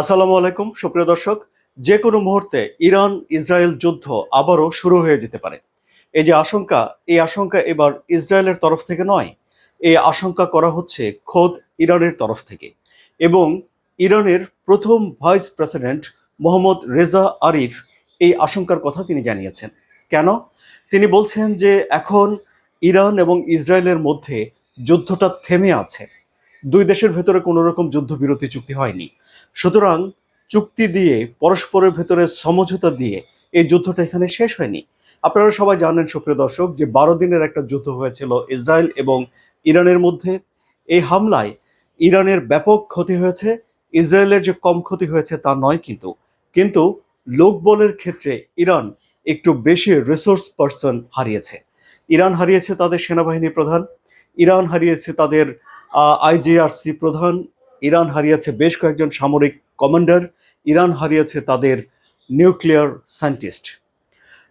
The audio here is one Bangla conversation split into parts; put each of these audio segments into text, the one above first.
আসসালামু আলাইকুম, সুপ্রিয় দর্শক। যে কোনো মুহূর্তে ইরান, ইসরায়েল যুদ্ধ আবারও শুরু হয়ে যেতে পারে। এই যে আশঙ্কা, এই আশঙ্কা এবার ইসরায়েলের তরফ থেকে নয়, এই আশঙ্কা করা হচ্ছে খোদ ইরানের তরফ থেকে। এবং ইরানের প্রথম vice president Mohammad Reza Aref এই আশঙ্কার কথা তিনি জানিয়েছেন। কেন? তিনি বলছেন যে এখন ইরান এবং ইসরায়েলের মধ্যে যুদ্ধটা থেমে আছে। দুই দেশের ভেতরে কোনো রকম যুদ্ধবিরতি চুক্তি হয়নি। সুতরাং চুক্তি দিয়ে, পরস্পরের ভেতরে সমঝোতা দিয়ে এই যুদ্ধটা এখানে শেষ হয়নি। আপনারা সবাই জানেন, সুপ্রিয় দর্শক, যে বারো দিনের একটা যুদ্ধ হয়েছিল ইসরায়েল এবং ইরানের মধ্যে। এই হামলায় ইরানের ব্যাপক ক্ষতি হয়েছে, ইসরায়েলের যে কম ক্ষতি হয়েছে তা নয় কিন্তু। কিন্তু লোকবলের ক্ষেত্রে ইরান একটু বেশি রিসোর্স পার্সন হারিয়েছে। ইরান হারিয়েছে তাদের সেনাবাহিনী প্রধান, ইরান হারিয়েছে তাদের আইজিআরসি প্রধান ইরান হারিয়েছে বেশ কয়েকজন সামরিক কমান্ডার। ইরান হারিয়েছে তাদের নিউক্লিয়ার সায়েন্টিস্ট।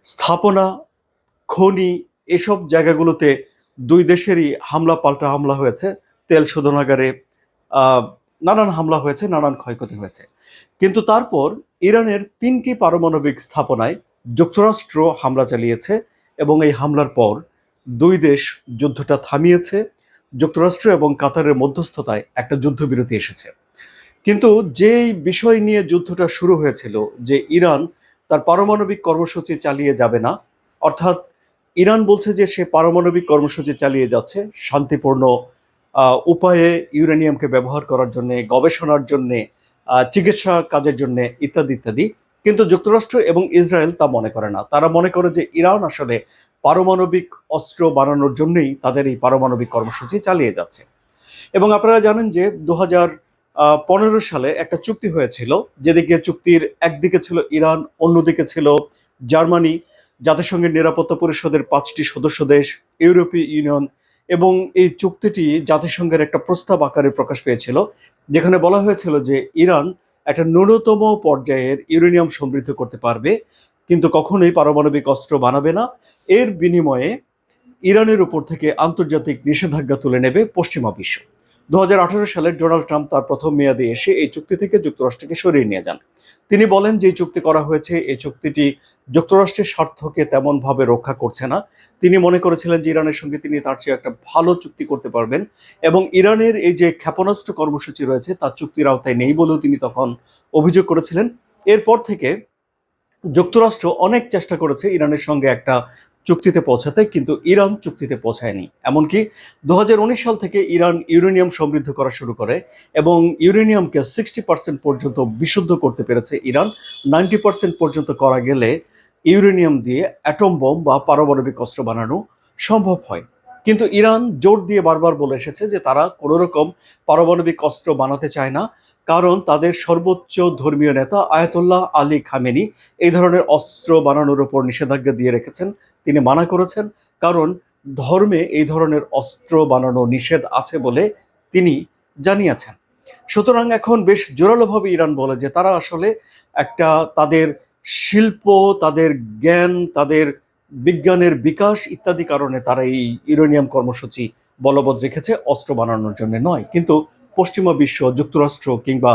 স্থাপনা, খনি, এসব জায়গাগুলোতে দুই দেশেরই হামলা, পাল্টা হামলা হয়েছে। তেল শোধনাগারে নানান হামলা হয়েছে, নানান ক্ষয়ক্ষতি হয়েছে। কিন্তু তারপর ইরানের তিনটি পারমাণবিক স্থাপনায় যুক্তরাষ্ট্র হামলা চালিয়েছে এবং এই হামলার পর দুই দেশ যুদ্ধটা থামিয়েছে। যুক্তরাষ্ট্র এবং কাতারের মধ্যস্থতায় একটা যুদ্ধবিরতি এসেছে। কিন্তু যেই বিষয় নিয়ে যুদ্ধটা শুরু হয়েছিল যে ইরান তার পারমাণবিক কর্মসূচি চালিয়ে যাবে না, অর্থাৎ ইরান বলছে যে সে পারমাণবিক কর্মসূচি চালিয়ে যাচ্ছে, শান্তিপূর্ণ উপায়ে ইউরেনিয়ামকে ব্যবহার করার জন্য, গবেষণার জন্য চিকিৎসা কাজের জন্য ইত্যাদি ইত্যাদি। কিন্তু যুক্তরাষ্ট্র এবং ইসরায়েল তা মনে করে না। তারা মনে করে যে ইরান আসলে পারমাণবিক অস্ত্র বানানোর জন্যই তাদের এই পারমাণবিক কর্মসূচি চালিয়ে যাচ্ছে। এবং আপনারা জানেন যে দু পনেরো সালে একটা চুক্তি হয়েছিল, যেদিকে চুক্তির একদিকে ছিল ইরান, অন্যদিকে ছিল জার্মানি জাতিসংঘের নিরাপত্তা পরিষদের পাঁচটি সদস্য দেশ, ইউরোপীয় ইউনিয়ন এবং এই চুক্তিটি জাতিসংঘের একটা প্রস্তাব আকারে প্রকাশ পেয়েছিল, যেখানে বলা হয়েছিল যে ইরান একটা ন্যূনতম পর্যায়ের ইউরেনিয়াম সমৃদ্ধ করতে পারবে কিন্তু কখনোই পারমাণবিক অস্ত্র বানাবে না। এর বিনিময়ে ইরানের উপর থেকে আন্তর্জাতিক নিষেধাজ্ঞা তুলে নেবে পশ্চিমা বিশ্ব। দু সালে ডোনাল্ড ট্রাম্প তার প্রথম মেয়াদে এসে এই চুক্তি থেকে যুক্তরাষ্ট্রকে সরিয়ে নিয়ে যান। তিনি বলেন যে চুক্তি করা হয়েছে, এই চুক্তিটি যুক্তরাষ্ট্রের স্বার্থকে তেমনভাবে রক্ষা করছে না। তিনি মনে করেছিলেন যে ইরানের সঙ্গে তিনি তার চেয়ে একটা ভালো চুক্তি করতে পারবেন এবং ইরানের এই যে ক্ষেপণাস্ত্র কর্মসূচি রয়েছে, তার চুক্তির আওতায় নেই বলেও তিনি তখন অভিযোগ করেছিলেন। এরপর থেকে যুক্তরাষ্ট্র অনেক চেষ্টা করেছে ইরানের সঙ্গে একটা চুক্তিতে পৌঁছাতে, কিন্তু ইরান চুক্তিতে পৌঁছায়নি। এমনকি দুহাজার উনিশ সাল থেকে ইরান ইউরেনিয়াম সমৃদ্ধ করা শুরু করে এবং ইউরেনিয়ামকে সিক্সটি পার্সেন্ট পর্যন্ত বিশুদ্ধ করতে পেরেছে ইরান। নাইনটি পার্সেন্ট পর্যন্ত করা গেলে ইউরেনিয়াম দিয়ে অ্যাটম বোম বা পারমাণবিক অস্ত্র বানানো সম্ভব হয়। কিন্তু ইরান জোর দিয়ে বারবার বলে এসেছে যে তারা কোনো রকম পারমাণবিক অস্ত্র বানাতে চায় না। কারণ তাদের সর্বোচ্চ ধর্মীয় নেতা আয়াতুল্লাহ আলী খামেনি এই ধরনের অস্ত্র বানানোর উপর নিষেধাজ্ঞা দিয়ে রেখেছেন। তিনি মানা করেছেন, কারণ ধর্মে এই ধরনের অস্ত্র বানানো নিষেধ আছে বলে তিনি জানিয়েছেন। সুতরাং এখন বেশ জোরালোভাবে ইরান বলে যে তারা আসলে একটা তাদের শিল্প, তাদের জ্ঞান, তাদের বিজ্ঞানের বিকাশ ইত্যাদি কারণে তারা এই ইউরেনিয়াম কর্মসূচি বলবৎ রেখেছে, অস্ত্র বানানোর জন্য নয়। কিন্তু পশ্চিমা বিশ্ব, যুক্তরাষ্ট্র কিংবা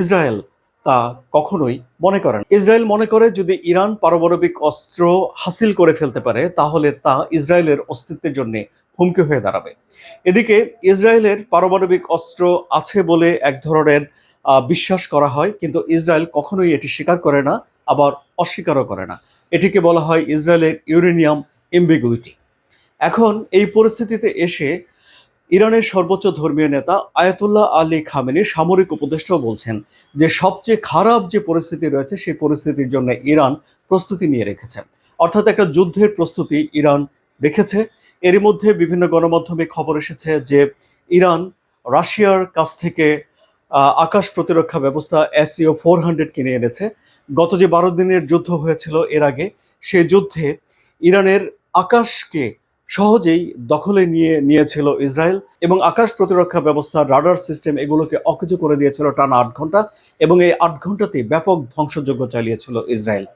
ইসরায়েল তা কখনোই মনে করেন ইসরায়েল মনে করে যদি ইরান পারমাণবিক অস্ত্র হাসিল করে ফেলতে পারে, তাহলে তা ইসরায়েলের অস্তিত্বের জন্য হুমকি হয়ে দাঁড়াবে। এদিকে ইসরায়েলের পারমাণবিক অস্ত্র আছে বলে এক ধরনের বিশ্বাস করা হয়, কিন্তু ইসরায়েল কখনোই এটি স্বীকার করে না, আবার অস্বীকারও করে না। এটিকে বলা হয় ইসরায়েলের ইউরেনিয়াম এম্বিগুইটি। এখন এই পরিস্থিতিতে এসে ইরানের সর্বোচ্চ ধর্মীয় নেতা আয়াতুল্লাহ আলী খামেনি সামরিক উপদেষ্টাও বলছেন যে সবচেয়ে খারাপ যে পরিস্থিতি রয়েছে, সেই পরিস্থিতির জন্য ইরান প্রস্তুতি নিয়ে রেখেছে। অর্থাৎ একটা যুদ্ধের প্রস্তুতি ইরান রেখেছে। এরই মধ্যে বিভিন্ন গণমাধ্যমে খবর এসেছে যে ইরান রাশিয়ার কাছ থেকে আকাশ প্রতিরক্ষা ব্যবস্থা এসইও ফোর হান্ড্রেড কিনে এনেছে। গত যে বারো দিনের যুদ্ধ হয়েছিল এর আগে, সেই যুদ্ধে ইরানের আকাশকে সহজেই দখলে নিয়ে নিয়েছিল ইসরায়েল এবং আকাশ প্রতিরক্ষা ব্যবস্থার রাডার সিস্টেম এগুলোকে অকেজো করে দিয়েছিল টানা আট ঘণ্টা এবং এই আট ঘন্টাতে ব্যাপক ধ্বংসযজ্ঞ চালিয়েছিল ইসরায়েল।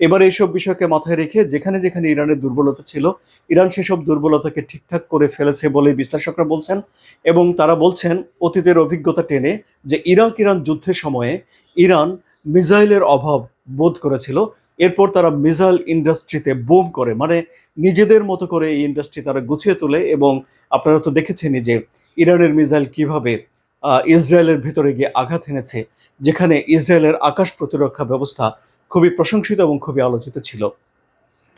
এবার এইসব বিষয়কে মাথায় রেখে যেখানে যেখানে ইরানের দুর্বলতা ছিল, ইরান সেসব দুর্বলতাকে ঠিকঠাক করে ফেলেছে বলে বিশ্লেষকরা বলছেন এবং তারা বলছেন, অতীতের অভিজ্ঞতা টেনে যে ইরাক ইরান যুদ্ধের সময়ে ইরান মিসাইলের অভাব বোধ করেছিল এরপর তারা মিসাইল ইন্ডাস্ট্রিতে বোম করে মানে নিজেদের মতো করে এই ইন্ডাস্ট্রি তারা গুছিয়ে তোলে এবং আপনারা তো দেখেছেনই যে ইরানের মিসাইল কীভাবে ইসরায়েলের ভিতরে গিয়ে আঘাত এনেছে, যেখানে ইসরায়েলের আকাশ প্রতিরক্ষা ব্যবস্থা খুবই প্রশংসিত এবং খুবই আলোচিত ছিল।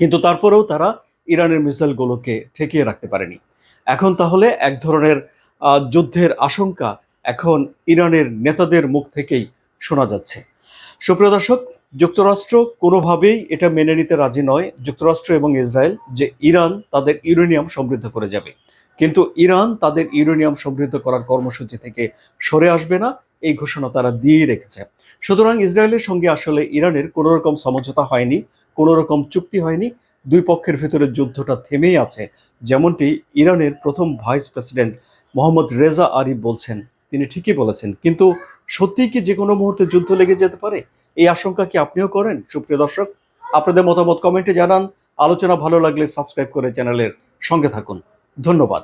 কিন্তু তারপরেও তারা ইরানের মিসাইলগুলোকে ঠেকিয়ে রাখতে পারেনি। এখন তাহলে এক ধরনের যুদ্ধের আশঙ্কা এখন ইরানের নেতাদের মুখ থেকেই শোনা যাচ্ছে। সুপ্রিয় দর্শক, যুক্তরাষ্ট্র কোনোভাবেই এটা মেনে নিতে রাজি নয়, যুক্তরাষ্ট্র এবং ইসরায়েল, যে ইরান তাদের ইউরেনিয়াম সমৃদ্ধ করে যাবে। কিন্তু ইরান তাদের ইউরেনিয়াম সমৃদ্ধ করার কর্মসূচি থেকে সরে আসবে না, এই ঘোষণা তারা দিয়ে রেখেছে। সুতরাং ইসরায়েলের সঙ্গে আসলে ইরানের কোনো রকম সমঝোতা হয়নি, কোনো রকম চুক্তি হয়নি, দুই পক্ষের ভিতরে যুদ্ধটা থেমেই আছে, যেমনটি ইরানের প্রথম vice president Mohammad Reza Aref বলছেন। তিনি ঠিকই বলেছেন, কিন্তু সত্যিই কি যে কোনো মুহূর্তে যুদ্ধ লেগে যেতে পারে? এই আশঙ্কা কি আপনিও করেন? সুপ্রিয় দর্শক, আপনাদের মতামত কমেন্টে জানান। আলোচনা ভালো লাগলে সাবস্ক্রাইব করে চ্যানেলের সঙ্গে থাকুন। ধন্যবাদ।